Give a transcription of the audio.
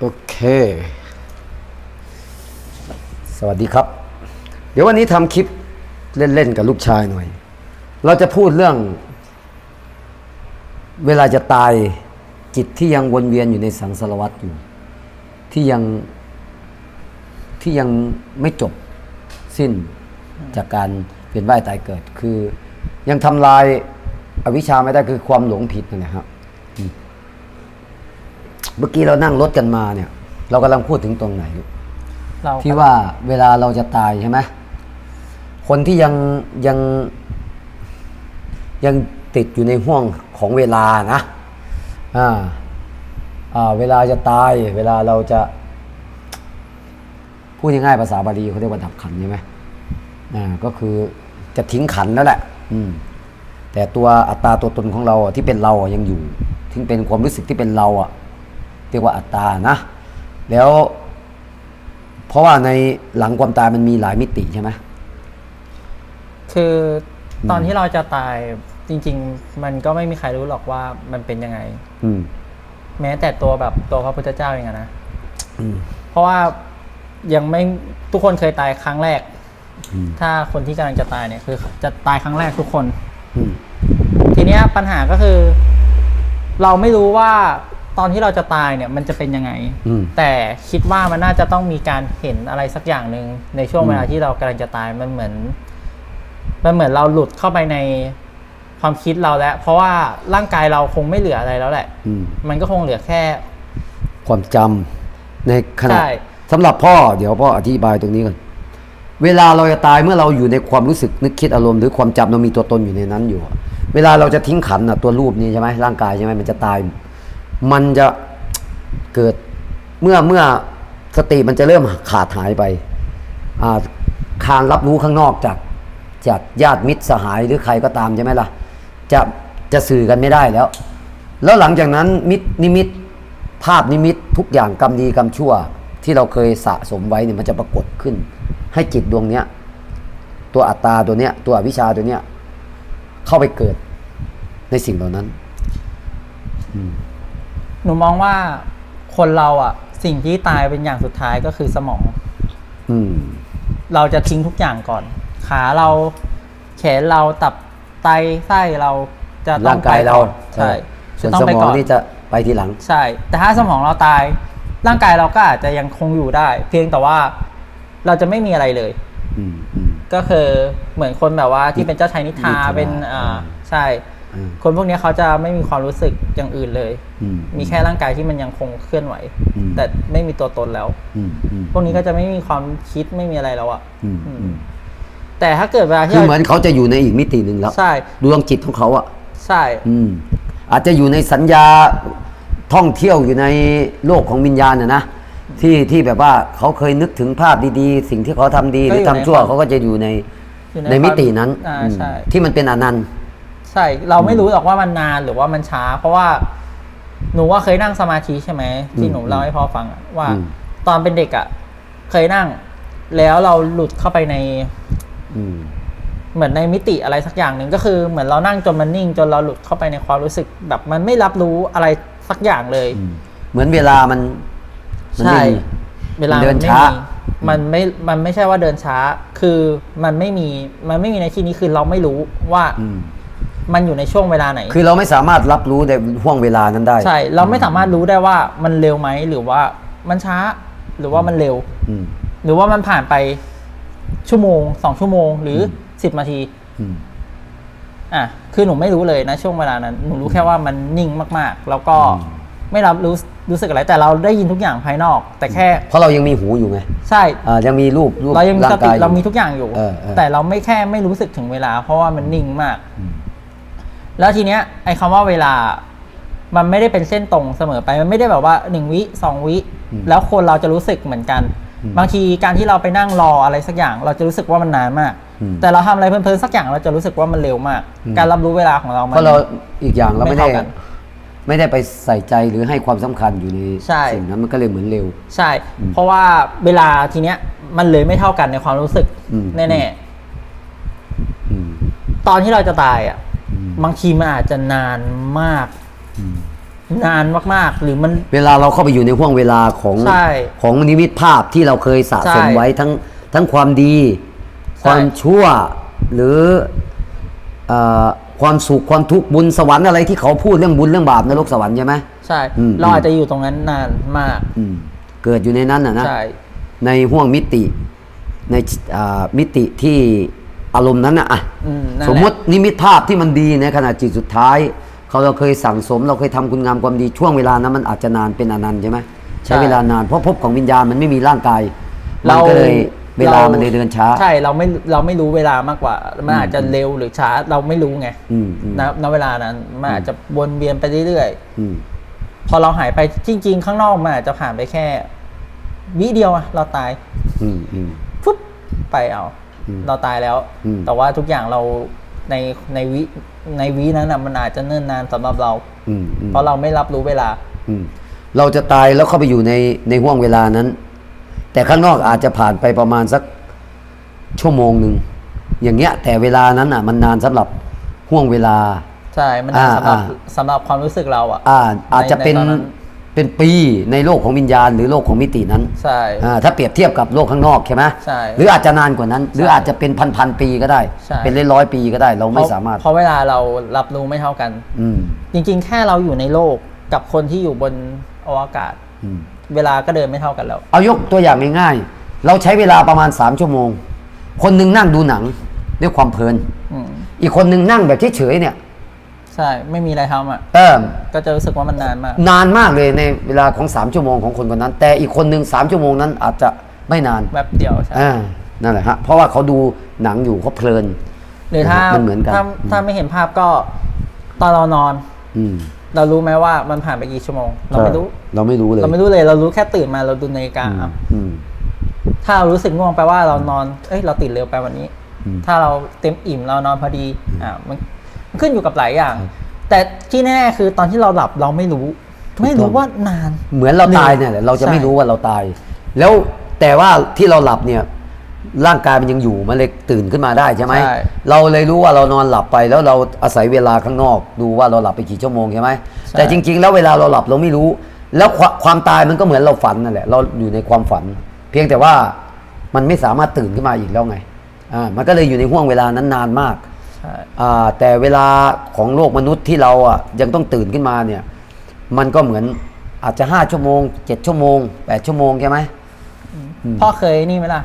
โอเค สวัสดีครับ เดี๋ยววันนี้ทำคลิปเล่น ๆ กับลูกชายหน่อย เราจะพูดเรื่อง เวลาจะตายจิตที่ยังวนเวียนอยู่ในสังสารวัฏอยู่ ที่ยังที่ยังไม่จบสิ้นจากการเวียนว่ายตายเกิด คือยังทำลายอวิชชาไม่ได้คือความหลงผิดนะครับ เมื่อกี้เรานั่งรถกันมาเนี่ย เรากำลังพูดถึงตรงไหนลูกเราที่ว่าเวลาเราจะตายใช่ไหมคนที่ยังยังยังติดอยู่ในห่วงของเวลานะอ่าอ่าเวลาจะตาย เวลาเราจะ พูดง่ายๆภาษาบาลีเขาเรียกว่าดับขันใช่ไหมอ่าก็คือจะทิ้งขันแล้วแหละ อืมแต่ตัวอัตตาตัวตนของเราอะที่เป็นเราอะยังอยู่ที่เป็นความรู้สึกที่เป็นเราอะเรียกว่าอัตตานะ แล้ว เพราะว่าในหลังความตายมันมีหลายมิติใช่ไหมคือตอนที่เราจะตายจริง ๆ มันก็ไม่มีใครรู้หรอกว่ามันเป็นยังไง อืม แม้แต่ตัวแบบตัวพระพุทธเจ้าเองอะนะอืม เพราะว่ายังไม่ทุกคนเคยตายครั้งแรก อืม ถ้าคนที่กำลังจะตายเนี่ยคือ จะตายครั้งแรกทุกคน อืม ทีเนี้ยปัญหาก็คือ เราไม่รู้ว่า ตอนที่เราจะตายเนี่ยมันจะเป็นยังไง อืม แต่คิดว่ามันน่าจะต้องมีการเห็นอะไรสักอย่างหนึ่งในช่วงอืมเวลาที่เรากำลังจะตายมันเหมือน มันเหมือนเราหลุดเข้าไปในความคิดเราแล้ว เพราะว่าร่างกายเราคงไม่เหลืออะไรแล้วแหละ อืม มันก็คงเหลือแค่ ความจำในขณะใช่ สำหรับพ่อเดี๋ยวพ่ออธิบายตรงนี้ก่อนเวลาเราจะตายเมื่อเราอยู่ในความรู้สึกนึกคิดอารมณ์หรือความจำเรามีตัวตนอยู่ในนั้นอยู่อะเวลาเราจะทิ้งขันอะตัวรูปนี้ใช่ไหมร่างกายใช่ไหมมันจะตาย มันจะเกิดเมื่อเมื่อสติมันจะเริ่มขาดหายไปอ่าคานรับรู้ข้างนอกจากจากญาติมิตรสหายหรือใครก็ตามใช่ไหมล่ะ จะจะสื่อกันไม่ได้แล้ว แล้วหลังจากนั้นมิตรนิมิตภาพนิมิตทุกอย่างกรรมดีกรรมชั่ว ที่เราเคยสะสมไว้เนี่ยมันจะปรากฏขึ้น ให้จิตดวงเนี้ยตัวอัตตาตัวเนี้ยตัววิชชาตัวเนี้ยเข้าไปเกิดในสิ่งเหล่านั้น หนูมองว่าคนเราอะ สิ่งที่ตายเป็นอย่างสุดท้ายก็คือสมอง อืม เราจะทิ้งทุกอย่างก่อน ขาเราแขนเราตับไตไส้เราจะต้ร่างกายเราไปอนใช่ส่วนจะต้อสงไปมองก่อนนี่จะไปทีหลัง ใช่ แต่ถ้าสมองเราตาย ร่างกายเราก็อาจจะยังคงอยู่ได้ เพียงแต่ว่าเราจะไม่มีอะไรเลย อืมอืม ก็คือเหมือนคนแบบว่าที่เป็นเจ้าชายนิทรานิทรา เป็นอ่าใช่อืม คนพวกเนี้ยเขาจะไม่มีความรู้สึกอย่างอื่นเลยอืมมีแค่ร่างกายที่มันยังคงเคลื่อนไหวอืมแต่ไม่มีตัวตนแล้วอืมอืมพวกนี้ก็จะไม่มีความคิดไม่มีอะไรแล้วอะอืมอืมแต่ถ้าเกิดเวลาคืที่อเราเหมือนเขาจะอยู่ในอีกมิติหนึ่งแล้วใช่ดวงจิตของเขาอะใช่อืมอาจจะอยู่ในสัญญาท่องเที่ยวอยู่ในโลกของวิญญาณน่ะนะที่ที่แบบว่าเขาเคยนึกถึงภาพดีๆ สิ่งที่เขาทำดีหรือทำชั่วเขาก็จะอยู่ในอยู่ในมิตินั้นอ่าอืมใช่ที่มันเป็นอนันต์ ใช่เราไม่รู้หรอกว่ามันนานหรือว่ามันช้า เพราะว่าหนูว่าเคยนั่งสมาธิใช่ไหมที่หนูเล่าให้พ่อฟังอะว่าอืมตอนเป็นเด็กอะเคยนั่ง แล้วเราหลุดเข้าไปในอืมเหมือนในมิติอะไรสักอย่างหนึ่งก็คือ เหมือนเรานั่งจนมันนิ่ง จนเราหลุดเข้าไปในความรู้สึก แบบมันไม่รับรู้อะไรสักอย่างเลยอืมเหมือนเวลามันมันใช่ไม่มีเวลามันเดิมันนไม่ช้ามีมันไม่ มันไม่ใช่ว่าเดินช้า คือมันไม่มี มันไม่มีในที่นี้คือเราไม่รู้ว่าอื มมันอยู่ในช่วงเวลาไหน คือเราไม่สามารถรับรู้ในห่วงเวลานั้นได้ใช่ เราไม่สามารถรู้ได้ว่ามันเร็วไหมหรือว่ามันช้าหรือว่ามันเร็ว อืมหรือว่ามันผ่านไปชั่วโมงสองชั่วโมง หรือสิบนาที อืม อะ คือหนูไม่รู้เลยนะช่วงเวลานั้น หนูรู้แค่ว่ามันนิ่งมากๆ แล้วก็ไม่รับรู้รู้สึกอะไร แต่เราได้ยินทุกอย่างภายนอก แต่แค่เพราะเรายังมีหูอยู่ไงใช่ อ่ายังมีรูปรูปเรายังมีร่าสงติกายเรามีทุกอย่างอยู่ เออเออแต่เราไม่แค่ไม่รู้สึกถึงเวลา เพราะว่ามันนิ่งมาก อืม แล้วทีเนี้ยไอ้คำว่าเวลา มันไม่ได้เป็นเส้นตรงเสมอไป มันไม่ได้แบบว่าหนึ่งวิสองวิแล้วคนเราจะรู้สึกเหมือนกันบางทีการที่เราไปนั่งรออะไรสักอย่าง เราจะรู้สึกว่ามันนานมาก อืม แต่เราทำอะไรเพลินๆสักอย่างเราจะรู้สึกว่ามันเร็วมากอืมการรับรู้เวลาของเรามันเพราะเราอีกอย่างเราไม่ไม่ได้เท่ากันไม่ได้ไปใส่ใจหรือให้ความสำคัญอยู่ในใช่ สิ่งนั้นมันก็เลยเหมือนเร็ว ใช่ เพราะว่าเวลาทีเนี้ยมันเลยไม่เท่ากันในความรู้สึกอืม แน่อืม ๆ ตอนที่เราจะตายอะอืม บางทีมันอาจจะนานมากอืมนานมากๆ หรือมัน เวลาเราเข้าไปอยู่ในห่วงเวลาของใช่ของนิมิตภาพที่เราเคยสะสมใช่ไว้ทั้งทั้งความดี ใช่ ความชั่วหรือเอ่อความสุขความทุกข์บุญสวรรค์อะไรที่เขาพูดเรื่องบุญเรื่องบาปนรกสวรรค์ใช่ไหม ใช่ อืม เราอาจจะอยู่ตรงนั้นนานมาก อืมเกิดอยู่ในนั้นนะนะ ใช่ ในห่วงมิติในอ่ามิติที่ อารมณ์นั้นนะอะอืมนั่นแหละสมมตินิมิตภาพที่มันดีในขณะจิตสุดท้ายเขาเราเคยสั่งสม เราเคยทำคุณงามความดีช่วงเวลานั้นมันอาจจะนานเป็นอนันต์ใช่ไหมใช้เวลานานเพราะภพของวิญญาณมันไม่มีร่างกายมันก็เลยเวลามันเลยเดินช้า ใช่เราไม่เราไม่รู้เวลามากกว่า มันอาจจะเร็วหรือช้าเราไม่รู้ไงอืมอืมณณเวลานั้นมันอาจจะวนเวียนไปเรื่อยอืมๆพอเราหายไปจริง ๆ ข้างนอกมันอาจจะผ่านไปแค่วิเดียวอะเราตายอืมอืมฟุ๊บไปเอาอืม เราตายแล้วอืมแต่ว่าทุกอย่างเราในในวิในวินั้นอะมันอาจจะเนิ่นนานสำหรับเราอืมอืมเพราะเราไม่รับรู้เวลาอืมเราจะตายแล้วเข้าไปอยู่ในในห่วงเวลานั้น แต่ข้างนอกอาจจะผ่านไปประมาณสักชั่วโมงหนึ่งอย่างเงี้ย แต่เวลานั้นอะ มันนานสำหรับห่วงเวลา ใช่ มันนานสำหรับอ่าสำหรับความรู้สึกเราอะอ่าอาจจะเป็นในตอนนั้น เป็นปีในโลกของวิญญาณ หรือโลกของมิตินั้นใช่อ่าถ้าเปรียบเทียบกับโลกข้างนอกใช่ไหมใช่ หรืออาจจะนานกว่านั้น หรืออาจจะเป็นพันพันๆปีก็ได้ ใช่ เป็นร้อยร้อยๆปีก็ได้ เราไม่สามารถ เพราะเวลาเรารับรู้ไม่เท่ากัน อืมจริง ๆ แค่เราอยู่ในโลกกับคนที่อยู่บนอวกาศ อืม เวลาก็เดินไม่เท่ากันแล้ว เอายกตัวอย่างง่ายๆ เราใช้เวลาประมาณสามชั่วโมง คนหนึ่งนั่งดูหนังด้วยความเพลิน อืม อีกคนหนึ่งนั่งแบบเฉยๆเนี่ย ใช่ไม่มีอะไรทำอะเออก็จะรู้สึกว่ามันนานมาก นานมากเลยในเวลาของสามชั่วโมงของคนคนนั้น แต่อีกคนหนึ่งสามชั่วโมงนั้นอาจจะไม่นานแบบเดียวใช่อ่านั่นแหละฮะเพราะว่าเขาดูหนังอยู่เขาเพลิน หรือถ้ามันเหมือนกันถ้าถ้าไม่เห็นภาพก็ตอนเรานอน อืม เรารู้ไหมว่ามันผ่านไปกี่ชั่วโมง เราไม่รู้ เราไม่รู้เลย เราไม่รู้เลย เรารู้แค่ตื่นมาเราดูนาฬิกาอืมอะอืมถ้าเรารู้สึกง่วงแปลว่าเรานอน เอ้ย เราตื่นเร็วไปวันนี้อืมถ้าเราเต็มอิ่มเรานอนพอดี อ่ามันมัน ขึ้นอยู่กับหลายอย่าง แต่ที่แน่ๆคือตอนที่เราหลับเราไม่รู้ถูกต้องไม่รู้ว่านาน เหมือนเราตายเนี่ยแหละเราจะไม่ใช่รู้ว่าเราตาย แล้วแต่ว่าที่เราหลับเนี่ยร่างกายมันยังอยู่มันเลยตื่นขึ้นมาได้ใช่ไหมใช่เราเลยรู้ว่าเรานอนหลับไป แล้วเราอาศัยเวลาข้างนอก ดูว่าเราหลับไปกี่ชั่วโมงใช่ไหมใช่แต่จริง ๆ แล้วเวลาเราหลับเราไม่รู้ แล้วความความตายมันก็เหมือนเราฝันนั่นแหละเราอยู่ในความฝัน เพียงแต่ว่ามันไม่สามารถตื่นขึ้นมาอีกแล้วไงอ่ามันก็เลยอยู่ในห่วงเวลานั้นนานมากใช่อ่า แต่เวลาของโลกมนุษย์ที่เราอะยังต้องตื่นขึ้นมาเนี่ยมันก็เหมือนอาจจะห้าชั่วโมงเจ็ดชั่วโมงแปดชั่วโมงใช่ไหมพ่อเคยนี่ไหมล่ะ